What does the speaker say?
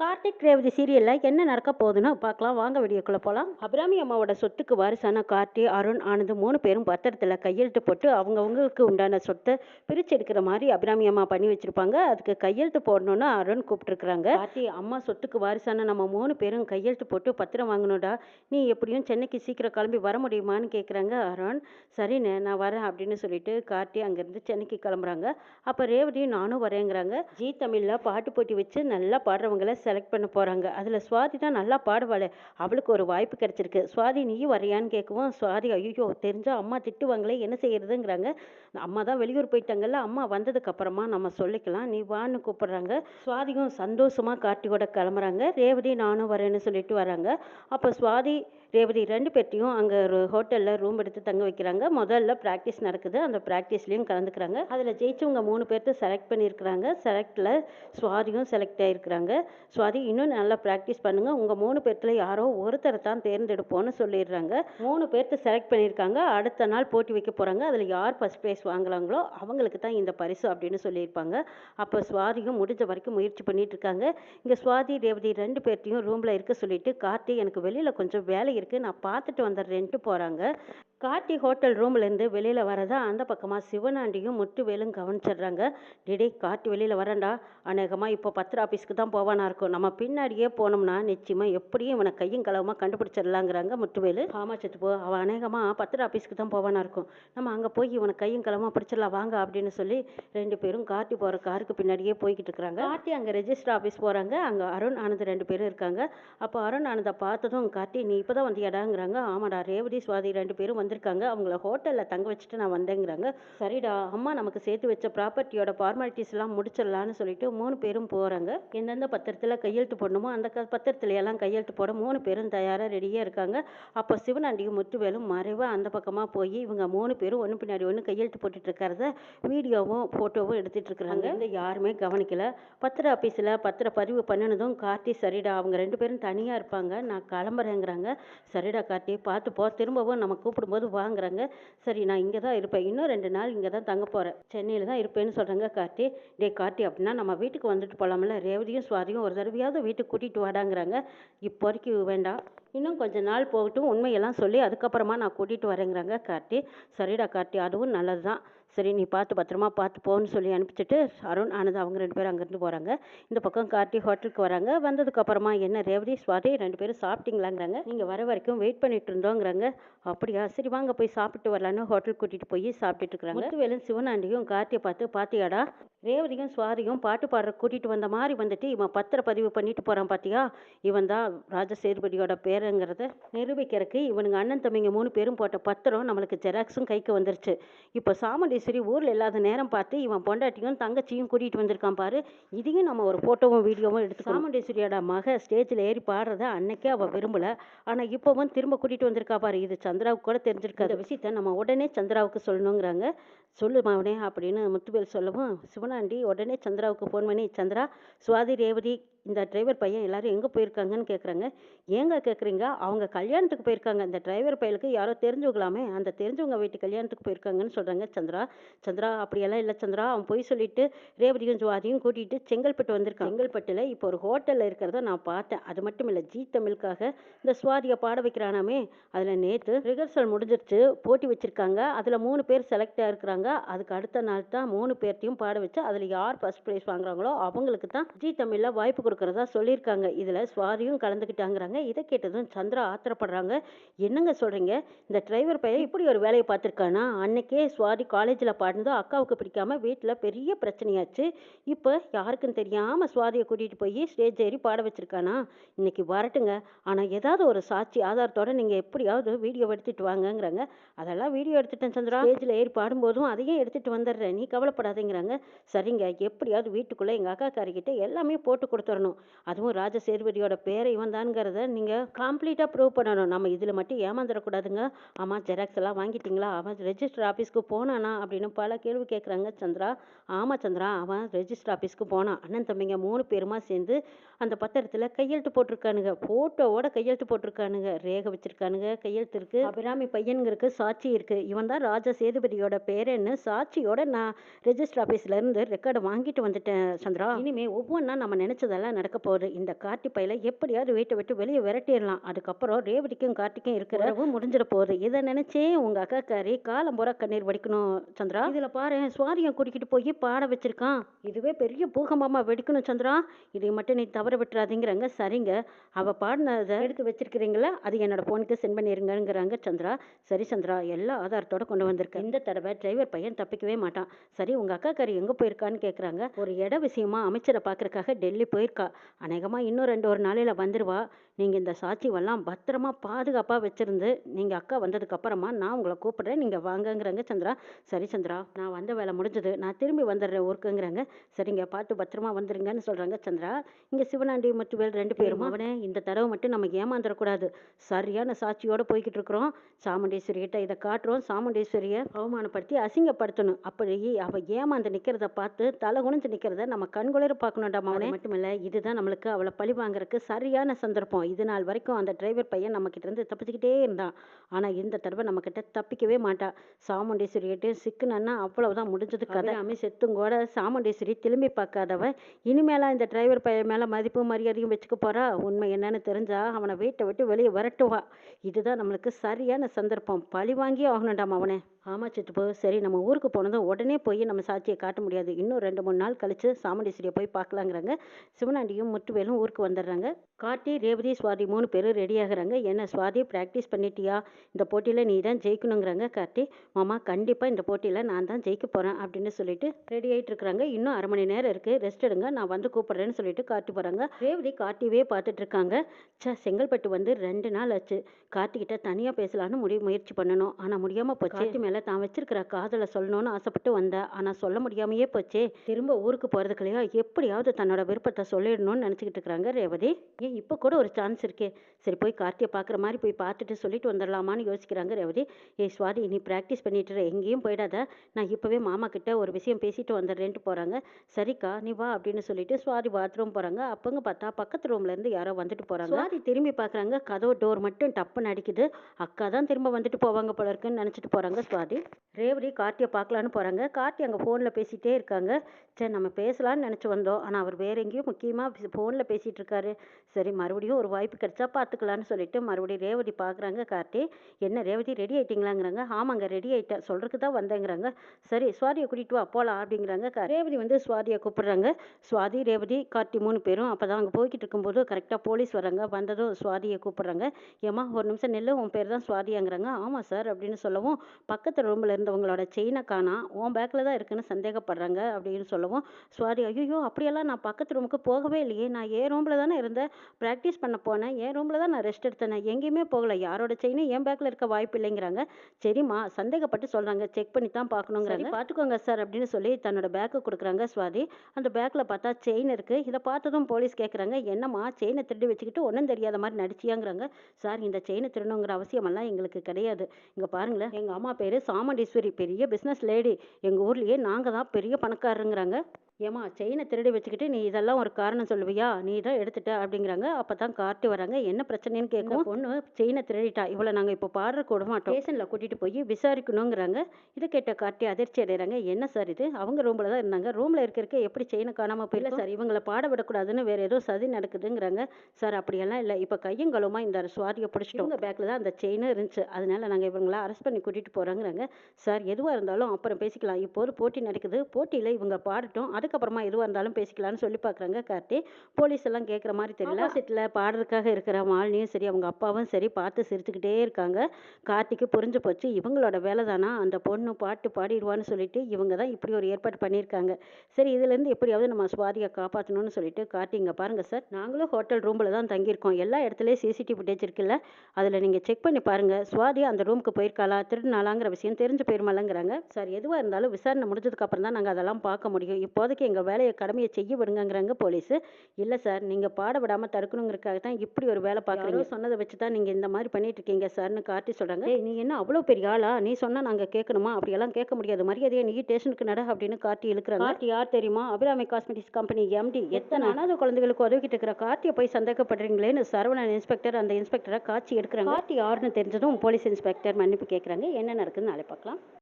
கார்த்திக் ரேவதி சீரியலில் என்ன நடக்க போகுதுன்னு பார்க்கலாம். வாங்க வீடியோக்குள்ளே போகலாம் அபிராமி அம்மாவோட சொத்துக்கு வாரிசான கார்த்தி அருண் ஆனந்த் மூணு பேரும் பத்திரத்தில் கையெழுத்து போட்டு அவங்கவுங்களுக்கு உண்டான சொத்தை பிரித்து எடுக்கிற மாதிரி அபிராமி அம்மா பண்ணி வச்சுருப்பாங்க. அதுக்கு கையெழுத்து போடணும்னு அருண் கூப்பிட்டுருக்குறாங்க. கார்த்தி அம்மா சொத்துக்கு வாரிசான நம்ம மூணு பேரும் கையெழுத்து போட்டு பத்திரம் வாங்கணும்டா. நீ எப்படியும் சென்னைக்கு சீக்கிரம் கிளம்பி வர முடியுமான்னு கேட்குறாங்க அருண். சரிண்ணே நான் வரேன் அப்படின்னு சொல்லிட்டு கார்த்தி அங்கேருந்து சென்னைக்கு கிளம்புறாங்க. அப்போ ரேவதியும் நானும் வரேங்கிறாங்க. ஜி தமிழில் பாட்டு போட்டி வச்சு நல்லா பாடுறவங்கள செலக்ட் பண்ண போகிறாங்க அதில் சுவாதி தான் நல்லா பாடுவாள். அவளுக்கு ஒரு வாய்ப்பு கிடச்சிருக்கு. சுவாதி நீயும் வரையான்னு கேட்கவும் சுவாதி ஐயோ தெரிஞ்சால் அம்மா திட்டுவாங்களே என்ன செய்கிறதுங்கிறாங்க அம்மா தான் வெளியூர் போயிட்டாங்கல்ல அம்மா வந்ததுக்கப்புறமா நம்ம சொல்லிக்கலாம். நீ வான்னு கூப்பிட்றாங்க. சுவாதியும் காட்டி கார்த்திகோட கிளம்புறாங்க. ரேவதி நானும் வரேன்னு சொல்லிட்டு வராங்க அப்போ சுவாதி ரேவதி ரெண்டு பேர்த்தையும் அங்கே ஒரு ஹோட்டலில் ரூம் எடுத்து தங்க வைக்கிறாங்க. முதல்ல ப்ராக்டிஸ் நடக்குது. அந்த ப்ராக்டிஸ்லேயும் கலந்துக்கிறாங்க. அதில் ஜெயிச்சவங்க மூணு பேர்த்து செலக்ட் பண்ணியிருக்கிறாங்க. செலக்டில் சுவாதியும் செலக்ட் ஆகிருக்கிறாங்க சுவாதி இன்னும் நல்லா ப்ராக்டிஸ் பண்ணுங்கள் உங்கள் மூணு பேர்த்தில் யாரோ ஒருத்தரை தான் தேர்ந்தெடுப்போம்னு சொல்லிடுறாங்க. மூணு பேர்த்து செலக்ட் பண்ணியிருக்காங்க. அடுத்த நாள் போட்டி வைக்க போகிறாங்க அதில் யார் ஃபஸ்ட் ப்ரைஸ் வாங்குறாங்களோ அவங்களுக்கு தான் இந்த பரிசு அப்படின்னு சொல்லியிருப்பாங்க. அப்போ சுவாதியும் முடிஞ்ச வரைக்கும் முயற்சி பண்ணிட்டு இருக்காங்க. இங்கே சுவாதி ரேவதி ரெண்டு பேர்த்தையும் ரூமில் இருக்க சொல்லிட்டு கார்த்தி எனக்கு வெளியில் கொஞ்சம் வேலை இருக்குது நான் பார்த்துட்டு வந்துடுறேன்ட்டு போகிறாங்க கார்த்தி ஹோட்டல் ரூம்லேருந்து வெளியில் வரதா? அந்த பக்கமாக சிவனாண்டியும் முத்துவேலும் கவனிச்சிடுறாங்க டிடே கார்த்தி வெளியில் வரண்டா அநேகமாக இப்போ பத்திர ஆஃபீஸ்க்கு தான் போவானா இருக்கும். நம்ம பின்னாடியே போனோம்னா நிச்சயமாக எப்படியும் இவனை கையும் களவுமாக கண்டுபிடிச்சிடலாங்கிறாங்க முத்துவேலு. ஆமா சித்து போ அவன் அநேகமாக பத்திர ஆஃபீஸ்க்கு தான் போவானா இருக்கும். நம்ம அங்கே போய் இவனை கையும் களவுமாக பிடிச்சிடலாம் வாங்க அப்படின்னு சொல்லி ரெண்டு பேரும் கார்த்தி போகிற காருக்கு பின்னாடியே போய்கிட்டு இருக்கிறாங்க. கார்த்தி அங்கே ரெஜிஸ்டர் ஆஃபீஸ் போகிறாங்க அங்கே அருண் ஆனந்த் ரெண்டு பேரும் இருக்காங்க. அப்போ அருண் ஆனந்தை பார்த்ததும் கார்த்தி நீ இப்போ தான் வந்து வந்தியாடாங்கிறாங்க. ஆமாடா ரேவதி சுவாதி ரெண்டு பேரும் வந்திருக்காங்க. அவங்கள ஹோட்டலில் தங்க வச்சுட்டு நான் வந்தேங்கிறாங்க. சரிடா அம்மா நமக்கு சேர்த்து வச்ச ப்ராப்பர்ட்டியோட ஃபார்மாலிட்டிஸ் எல்லாம் முடிச்சிடலான்னு சொல்லிட்டு மூணு பேரும் போகிறாங்க எந்தெந்த பத்திரத்தில் கையெழுத்து போடணுமோ அந்த க பத்திரத்துல எல்லாம் கையெழுத்து போட மூணு பேரும் தயாராக ரெடியாக இருக்காங்க. அப்போ சிவனாண்டியும் முத்துவேலும் மறைவாக அந்த பக்கமாக போய் இவங்க மூணு பேரும் ஒன்று பின்னாடி ஒன்று கையெழுத்து போட்டுட்டு இருக்கிறத வீடியோவும் ஃபோட்டோவும் எடுத்துகிட்டு இருக்கிறாங்க. இந்த யாருமே கவனிக்கல. பத்திர ஆஃபீஸில் பத்திர பதிவு பண்ணினதும் கார்த்தி சரிடா அவங்க ரெண்டு பேரும் தனியாக இருப்பாங்க. நான் கிளம்புறேங்கிறாங்க. சரிடா கார்த்தி பார்த்து போ. திரும்பவும் நம்ம கூப்பிடும்போது வாங்குறாங்க. சரி நான் இங்கே தான் இருப்பேன். இன்னும் ரெண்டு நாள் இங்கே தான் தங்க போகிறேன் சென்னையில் தான் இருப்பேன்னு சொல்கிறாங்க கார்த்தி. டே கார்த்தி அப்படின்னா நம்ம வீட்டுக்கு வந்துட்டு போகலாம்ல ரேவதியும் சுவாதியும் ஒரு தடவையாவது வீட்டுக்கு கூட்டிகிட்டு வாடாங்கிறாங்க. இப்போதைக்கு வேண்டாம். இன்னும் கொஞ்ச நாள் போகட்டும் உண்மையெல்லாம் சொல்லி அதுக்கப்புறமா நான் கூட்டிகிட்டு வரேங்கிறாங்க கார்த்தி. சரிடா கார்த்தி. அதுவும் நல்லது தான் சரி நீ பார்த்து பத்திரமா பார்த்து போன்னு சொல்லி அனுப்பிச்சிட்டு அருண் ஆனந்த் அவங்க ரெண்டு பேரும் அங்கேருந்து போகிறாங்க இந்த பக்கம் கார்த்தி ஹோட்டலுக்கு வராங்க. வந்ததுக்கப்புறமா என்ன ரேவதி சுவாதி ரெண்டு பேரும் சாப்பிட்டீங்களாங்கிறாங்க. நீங்கள் வர வரைக்கும் வெயிட் பண்ணிட்டு இருந்தோங்கிறாங்க. அப்படியா? சரி வாங்க போய் சாப்பிட்டு வரலான்னு ஹோட்டல் கூட்டிகிட்டு போய் சாப்பிட்டுட்டு இருக்கிறாங்க. முத்துவேலும் சிவனாண்டியும் கார்த்தியை பார்த்து பார்த்தியாடா ரேவதியும் சுவாரியும் பாட்டு பாடுற கூட்டிகிட்டு வந்த மாதிரி வந்துட்டு இவன் பத்திர பதிவு பண்ணிட்டு போகிறான் பார்த்தியா இவன் தான் ராஜசேதுபதியோட பேருங்கிறத நிரூபிக்கிறதுக்கு இவனுங்க அண்ணன் தம்பிங்க மூணு பேரும் போட்ட பத்திரம் நம்மளுக்கு ஜெராக்ஸும் கைக்கு வந்துருச்சு. இப்போ சாமுண்டீஸ்வரி ஊரில் இல்லாத நேரம் பார்த்து இவன் பொண்டாட்டியும் தங்கச்சியும் கூட்டிகிட்டு வந்திருக்கான் பாரு. இதையும் நம்ம ஒரு ஃபோட்டோவும் வீடியோவும் எடுத்து சாமுண்டீஸ்வரியோட மக ஸ்டேஜில் ஏறி பாடுறத அன்னைக்கே அவள் விரும்பலை. ஆனால் இப்போவும் திரும்ப கூட்டிகிட்டு வந்திருக்கா பாரு. இது சந்திராவுக்கு கூட தெரிஞ்சிருக்காது. விஷயத்த நம்ம உடனே சந்திராவுக்கு சொல்லணுங்கிறாங்க. சொல்லு மாவனே அப்படின்னு முத்துவேல் சொல்லவும் ஆண்டி உடனே சந்திராவுக்கு ஃபோன் பண்ணி சந்திரா சுவாதி ரேவதி இந்த டிரைவர் பையன் எல்லாரும் எங்கே போயிருக்காங்கன்னு கேட்குறாங்க ஏங்க கேட்குறீங்க அவங்க கல்யாணத்துக்கு போயிருக்காங்க. இந்த டிரைவர் பையலுக்கு யாரோ தெரிஞ்சவங்களாமே அந்த தெரிஞ்சவங்க வீட்டு கல்யாணத்துக்கு போயிருக்காங்கன்னு சொல்கிறாங்க சந்திரா. சந்திரா அப்படியெல்லாம் இல்லை சந்திரா. அவன் போய் சொல்லிட்டு ரேவதியும் சுவாதியும் கூட்டிகிட்டு செங்கல்பட்டு வந்திருக்கான். செங்கல்பட்டில் இப்போ ஒரு ஹோட்டலில் இருக்கிறத நான் பார்த்தேன். அது மட்டும் இல்லை ஜி தமிழுக்காக இந்த சுவாதியை பாட வைக்கிறானாமே. அதில் நேற்று ரிஹர்சல் முடிஞ்சிருச்சு. போட்டி வச்சுருக்காங்க. அதில் மூணு பேர் செலக்ட் ஆகிருக்கிறாங்க அதுக்கு அடுத்த நாள் தான் மூணு பேர்த்தையும் பாட வச்சு அதில் யார் ஃபர்ஸ்ட் ப்ரைஸ் வாங்குறாங்களோ அவங்களுக்கு தான் ஜி தமிழில் வாய்ப்பு கொடுக்குறதா சொல்லியிருக்காங்க. இதில் சுவாரியும் கலந்துக்கிட்டாங்கிறாங்க. இதை கேட்டதும் சந்திரா ஆத்திரப்படுறாங்க. என்னங்க சொல்கிறீங்க இந்த டிரைவர் பையன் இப்படி ஒரு வேலையை பார்த்துருக்கானா? அன்னைக்கே சுவாரி காலேஜில் பாடினதும் அக்காவுக்கு பிடிக்காம வீட்டில் பெரிய பிரச்சனையாச்சு. இப்போ யாருக்கும் தெரியாமல் சுவாரியை கூட்டிகிட்டு போய் ஸ்டேஜ் ஏறி பாட வச்சுருக்கானா? இன்னைக்கு வரட்டுங்க. ஆனால் ஏதாவது ஒரு சாட்சி ஆதாரத்தோட நீங்கள் எப்படியாவது வீடியோ எடுத்துகிட்டு வாங்கங்கிறாங்க. அதெல்லாம் வீடியோ எடுத்துட்டேன் சந்திரா. ஸ்டேஜில் ஏறி பாடும்போதும் அதையும் எடுத்துகிட்டு வந்துடுறேன். நீ கவலைப்படாதீங்கிறாங்க. சரிங்க. எப்படியாவது வீட்டுக்குள்ளே எங்கள் அக்கா எல்லாமே போட்டு கொடுத்துடணும். அதுவும் ராஜ சேதுபதியோட பேரை இவன் தான்ங்கிறத நீங்கள் கம்ப்ளீட்டாக ப்ரூவ் பண்ணணும். நம்ம இதில் மட்டும் ஏமாந்துடக்கூடாதுங்க. ஆமாம் ஜெராக்ஸ் எல்லாம் வாங்கிட்டீங்களா? அவன் ரெஜிஸ்டர் ஆஃபீஸ்க்கு போனானா அப்படின்னு பல கேள்வி கேட்குறாங்க சந்திரா. ஆமாம் சந்திரா அவன் ரெஜிஸ்டர் ஆஃபீஸ்க்கு போனான். அண்ணன் தம்பிங்க மூணு பேருமா சேர்ந்து அந்த பத்திரத்தில் கையெழுத்து போட்டிருக்கானுங்க. ஃபோட்டோவோட கையெழுத்து போட்டிருக்கானுங்க. ரேக வச்சிருக்கானுங்க கையெழுத்து இருக்கு அபிராமி பையனுங்கிறதுக்கு சாட்சி இருக்கு. இவன் தான் ராஜா சேதுபதியோட பேருன்னு சாட்சியோட நான் ரெஜிஸ்டர் ஆஃபீஸ்லேருந்து ரெக்கார்டை வாங்கிட்டு வந்துட்டேன் சந்திரா. இனிமே ஒவ்வொன்றா நம்ம நினைச்சதெல்லாம் தான் நடக்க போகுது. இந்த கார்த்தி பையில எப்படியாவது வீட்டை விட்டு வெளியே விரட்டிடலாம். அதுக்கப்புறம் ரேவதிக்கும் கார்த்திக்கும் இருக்கிற முடிஞ்சிட போகுது. இதை நினைச்சே உங்க அக்காக்காரி காலம் பூரா கண்ணீர் வடிக்கணும் சந்திரா. இதுல பாரு சுவாரியம் கூட்டிக்கிட்டு போய் பாட வச்சிருக்கான். இதுவே பெரிய பூகம்பமா வெடிக்கணும் சந்திரா. இதை மட்டும் நீ தவற விட்டுறாதீங்கிறாங்க. சரிங்க. அவ பாடினதை எடுத்து வச்சிருக்கிறீங்களா? அது என்னோட போனுக்கு சென்ட் பண்ணிருங்கிறாங்க சந்திரா. சரி சந்திரா. எல்லா ஆதாரத்தோட கொண்டு வந்திருக்கேன் இந்த தடவை டிரைவர் பையன் தப்பிக்கவே மாட்டான். சரி உங்க அக்காக்காரி எங்க போயிருக்கான்னு கேக்குறாங்க. ஒரு இட விஷயமா அமைச்சரை பார்க்கறக்காக டெல்லி இருக்கா? அநேகமாக இன்னும் ரெண்டு ஒரு நாளையில் வந்துடுவா நீங்க இந்த சாட்சிவெல்லாம் பத்திரமா பாதுகாப்பா வச்சிருந்து நீங்க அக்கா வந்ததுக்கு அப்புறமா நான் உங்களை கூப்பிடுறேன். நீங்க வாங்கங்கிறாங்க சந்திரா. சரி சந்திரா நான் வந்த வேலை முடிஞ்சது. நான் திரும்பி வந்துடுறேன் ஊருக்குங்கிறாங்க. சரிங்க பார்த்து பத்திரமா வந்துருங்கன்னு சொல்றாங்க சந்திரா. இங்க சிவனாண்டி முத்துவேல் ரெண்டு பேரும்? அவனே இந்த தடவை மட்டும் நம்ம ஏமாந்துடக்கூடாது. சரியான சாட்சியோட போய்கிட்டு இருக்கிறோம். சாமுண்டீஸ்வரி கிட்ட இதை காட்டுறோம். சாமுண்டீஸ்வரியை அவமானப்படுத்தி அசிங்கப்படுத்தணும். அப்படி அவ ஏமாந்து நிக்கிறத பார்த்து தலை குனிஞ்சு நிக்கிறத நம்ம கண்குளிர பார்க்கணும்டா அவனே மட்டுமில்ல இதுதான் நம்மளுக்கு அவளை பழி வாங்குறதுக்கு சரியான சந்தர்ப்பம். இது நாள் வரைக்கும் அந்த டிரைவர் பையன் நம்ம கிட்ட இருந்து தப்பிச்சுக்கிட்டே இருந்தான். ஆனா இந்த தடவை நம்ம கிட்ட தப்பிக்கவே மாட்டா. சாமுண்டீஸ்வரி கிட்ட சிக்குனன்னா அவ்வளவுதான் முடிஞ்சது கதை. அம்மி செத்தும் கூட சாமுண்டீஸ்வரி திரும்பி பார்க்காதவ இனிமேலா இந்த டிரைவர் பையன் மேல மதிப்பும் மரியாதையும் வச்சுக்க போறா? உண்மை என்னன்னு தெரிஞ்சா அவனை வீட்டை விட்டு வெளியே விரட்டுவா. இதுதான் நம்மளுக்கு சரியான சந்தர்ப்பம். பழி வாங்கி ஆகணும்டாம் அவனை. ஆமா சித்துப்பு சரி நம்ம ஊருக்கு போனதும் உடனே போய் நம்ம சாட்சியை காட்ட முடியாது. இன்னும் ரெண்டு மூணு நாள் கழிச்சு சாமுண்டீஸ்வரியை போய் பார்க்கலாங்கிறாங்க. சிவனாண்டியும் முத்துவேலும் ஊருக்கு வந்துடுறாங்க. கார்த்தி ரேவதி சுவாதி மூணு பேரும் ரெடி ஆகுறாங்க. என்ன சுவாதி ப்ராக்டிஸ் பண்ணிட்டியா? இந்த போட்டியில் நீ தான் ஜெயிக்கணுங்கிறாங்க. கார்த்தி மாமா கண்டிப்பாக இந்த போட்டியில் நான் தான் ஜெயிக்க போகிறேன் அப்படின்னு சொல்லிட்டு ரெடி ஆகிட்டு இருக்கிறாங்க. இன்னும் அரை மணி நேரம் இருக்குது ரெஸ்ட் எடுங்க. நான் வந்து கூப்பிட்றேன்னு சொல்லிட்டு கார்த்தி போகிறாங்க ரேவதி கார்த்திவே பார்த்துட்டு இருக்காங்க. ச்சே செங்கல்பட்டு வந்து ரெண்டு நாள் ஆச்சு. கார்த்திகிட்ட தனியாக பேசலான்னு முடிவு முயற்சி பண்ணணும். ஆனால் முடியாமல் போச்சு. கார்த்தி மேலே தான் வச்சிருக்கிற காதலை சொல்லணும்னு ஆசைப்பட்டு வந்தேன் ஆனால் சொல்ல முடியாமையே போச்சே. திரும்ப ஊருக்கு போகிறதுக்குள்ளையா எப்படியாவது தன்னோட விருப்பத்தை சொல்லிடணும்னு நினச்சிக்கிட்டு இருக்கிறாங்க ரேவதி. ஏன் இப்போ கூட ஒரு சான்ஸ் இருக்கே. சரி போய் கார்த்தியை பார்க்குற மாதிரி போய் பார்த்துட்டு சொல்லிட்டு வந்துடலாமான்னு யோசிக்கிறாங்க ரேவதி. ஏய் சுவாதி நீ ப்ராக்டிஸ் பண்ணிட்டு இரு, எங்கேயும் போயிடாத. நான் இப்போவே மாமா கிட்ட ஒரு விஷயம் பேசிட்டு வந்துடுறேன்ட்டு போகிறாங்க சரிக்கா நீ வா அப்படின்னு சொல்லிட்டு சுவாதி பாத்ரூம் போகிறாங்க அப்பங்க பார்த்தா பக்கத்து ரூம்ல இருந்து யாரோ வந்துட்டு போகிறாங்க சுவாதி திரும்பி பார்க்குறாங்க கதவு டோர் மட்டும் டப்புன்னு அடிக்குது. அக்கா தான் திரும்ப வந்துட்டு போவாங்க போல இருக்குன்னு நினச்சிட்டு போகிறாங்க சுவாதி. ரேவதி கார்த்தியை பார்க்கலான்னு போகிறாங்க கார்த்தி அங்கே ஃபோனில் பேசிகிட்டே இருக்காங்க. சரி நம்ம பேசலாம்னு நினச்சி வந்தோம். ஆனால் அவர் வேற எங்கேயோ முக்கியமாக ஃபோனில் பேசிகிட்டு இருக்காரு. சரி மறுபடியும் ஒரு வாய்ப்பு கிடைச்சா பார்த்துக்கலான்னு சொல்லிட்டு மறுபடியும் ரேவதி பார்க்குறாங்க கார்த்தி என்ன ரேவதி ரெடி ஆயிட்டீங்களாங்கிறாங்க? ஆமாங்க ரெடி ஆயிட்டேன். சொல்றதுக்கு தான் வந்தேங்கிறாங்க. சரி சுவாதியை கூட்டிகிட்டு வா போகலாம் அப்படிங்கிறாங்க. ரேவதி வந்து சுவாதியை கூப்பிடுறாங்க. சுவாதி ரேவதி கார்த்தி மூணு பேரும் அப்போ தான் அங்கே போய்கிட்டு இருக்கும்போது கரெக்டாக போலீஸ் வராங்க. வந்ததும் சுவாதியை கூப்பிடுறாங்க. ஏம்மா ஒரு நிமிஷம் நெல்லு உன் பேர் தான் சுவாதியாங்கிறாங்க. ஆமாம் சார் அப்படின்னு சொல்லவும் பக்கத்து ரூமில் இருந்தவங்களோட செயினை காணா உன் பேக்கில் தான் இருக்குன்னு சந்தேகப்படுறாங்க அப்படின்னு சொல்லவும் சுவாதி ஐயோ அப்படியெல்லாம் நான் பக்கத்து ரூமுக்கு போகவே இல்லையே. நான் ஏ ரூமில் தானே இருந்தேன். ப்ராக்டிஸ் பண்ண போனேன். என் ரூமில் தான் நான் ரெஸ்ட் எடுத்தேன். நான் எங்கேயுமே போகல. யாரோட செயினும் என் பேக்கில் இருக்க வாய்ப்பு இல்லைங்கிறாங்க. சரிம்மா சந்தேகப்பட்டு சொல்கிறாங்க செக் பண்ணி தான் பார்க்கணுங்கிறாங்க. பார்த்துக்கோங்க சார் அப்படின்னு சொல்லி தன்னோட பேக்கை கொடுக்குறாங்க சுவாதி. அந்த பேக்கில் பார்த்தா செயின் இருக்குது இதை பார்த்ததும் போலீஸ் கேட்குறாங்க என்னம்மா செயினை திருடி வச்சுக்கிட்டு ஒன்றும் தெரியாத மாதிரி நடிச்சியாங்கிறாங்க. சார் இந்த செயினை திருடணுங்கிற அவசியமெல்லாம் எங்களுக்கு கிடையாது. இங்கே பாருங்களேன். எங்கள் அம்மா பேர் சாமண்டீஸ்வரி. பெரிய பிஸ்னஸ் லேடி எங்கள் ஊர்லேயே நாங்கள் தான் பெரிய பணக்காரருங்கிறாங்க. ஏம்மா செயினை திருடி வச்சுக்கிட்டு நீ இதெல்லாம் ஒரு காரணம் சொல்லுவியா? நீ தான் எடுத்துட்ட? அப்படிங்கிறாங்க. அப்போ தான் கார்த்தி வராங்க. என்ன பிரச்சனைன்னு கேட்கும் பொண்ணு செயினை திருடிட்டா. இவளை நாங்கள் இப்போ பாடுற கூட மாட்டோம் ஸ்டேஷனில் கூட்டிகிட்டு போய் விசாரிக்கணுங்கிறாங்க. இதை கேட்ட கார்த்தி அதிர்ச்சி அடைகிறாங்க என்ன சார் இது? அவங்க ரூமில் தான் இருந்தாங்க. ரூமில் இருக்க எப்படி செயினை காணாமல் போயில சார் இவங்களை பாட விடக்கூடாதுன்னு வேற ஏதோ சதி நடக்குதுங்கிறாங்க. சார் அப்படியெல்லாம் இல்லை. இப்போ கையும் களுமா இந்த சுவாதியை பிடிச்சிட்டோம். உங்கள் பேக்கில் தான் அந்த செயினும் இருந்துச்சு. அதனால நாங்கள் இவங்கள அரெஸ்ட் பண்ணி கூட்டிகிட்டு போகிறோங்கிறாங்க சார் எதுவாக இருந்தாலும் அப்புறம் பேசிக்கலாம். இப்போது போட்டி நடக்குது. போட்டியில் இவங்க பாடட்டும். அதுக்கப்புறமா எதுவாக இருந்தாலும் பேசிக்கலாம்னு சொல்லி பார்க்குறாங்க கார்த்தி. போலீஸ் எல்லாம் கேட்குற மாதிரி தெரியல. ஆப்போசிட்டில் பாடுறதுக்காக இருக்கிற மாலினியும் சரி அவங்க அப்பாவும் சரி பார்த்து சிரிச்சுக்கிட்டே இருக்காங்க. கார்த்திக்கு புரிஞ்சு போச்சு இவங்களோட வேலை தானா அந்த பொண்ணு பாட்டு பாடிடுவான்னு சொல்லிட்டு இவங்க தான் இப்படி ஒரு ஏற்பாடு பண்ணியிருக்காங்க. சரி இதுலேருந்து எப்படியாவது நம்ம சுவாதியை காப்பாற்றணும்னு சொல்லிட்டு கார்த்தி இங்கே பாருங்கள் சார். நாங்களும் ஹோட்டல் ரூமில் தான் தங்கியிருக்கோம். எல்லா இடத்துலையும் சிசிடிவி ஃபுட்டேஜ் இருக்குல்ல அதில் நீங்கள் செக் பண்ணி பாருங்கள் சுவாதி அந்த ரூமுக்கு போயிருக்காளா? திருடினாலாங்கிற விஷயம் தெரிஞ்சு போயிருமாலங்கிறாங்க சார் எதுவாக இருந்தாலும் விசாரணை முடிஞ்சதுக்கப்புறம் தான் நாங்கள் அதெல்லாம் பார்க்க முடியும். இப்போதைக்கு எங்கள் வேலையை கடமையை செய்ய விடுங்கங்கிறாங்க போலீஸ். இல்லை சார் நீங்கள் பாட விடாமல் தடுக்கணுங்கிறக்காக தான் இப்படி ஒரு வேலை பார்க்குறீங்க. சொன்னதை வச்சு தான் நீங்கள் இந்த மாதிரி பண்ணிட்டு இருக்கீங்க சார்னு காட்டி சொல்கிறாங்க நீ என்ன அவ்வளோ பெரிய ஆளா? நீ சொன்னால் நாங்கள் கேட்கணுமா? அப்படியெல்லாம் கேட்க முடியாது. மரியாதையை நீ ஸ்டேஷனுக்கு நட அப்படின்னு காட்டி இழுக்கிறாங்க. கார்த்தி யார் தெரியுமா? அபிராமி காஸ்மெட்டிக்ஸ் கம்பெனி எம்டி எத்தனை? அனாதை குழந்தைகளுக்கு உதவிக்கிட்டு இருக்கிற கார்த்தியை போய் சந்தேகப்படுறீங்களேன்னு சரவணன் இன்ஸ்பெக்டர் அந்த இன்ஸ்பெக்டரை காட்சி எடுக்கிறாங்க. கார்த்தி யாருன்னு தெரிஞ்சதும் போலீஸ் இன்ஸ்பெக்டர் மன்னிப்பு கேட்குறாங்க என்ன நடக்குதுன்னு நாளை பார்க்கலாம்.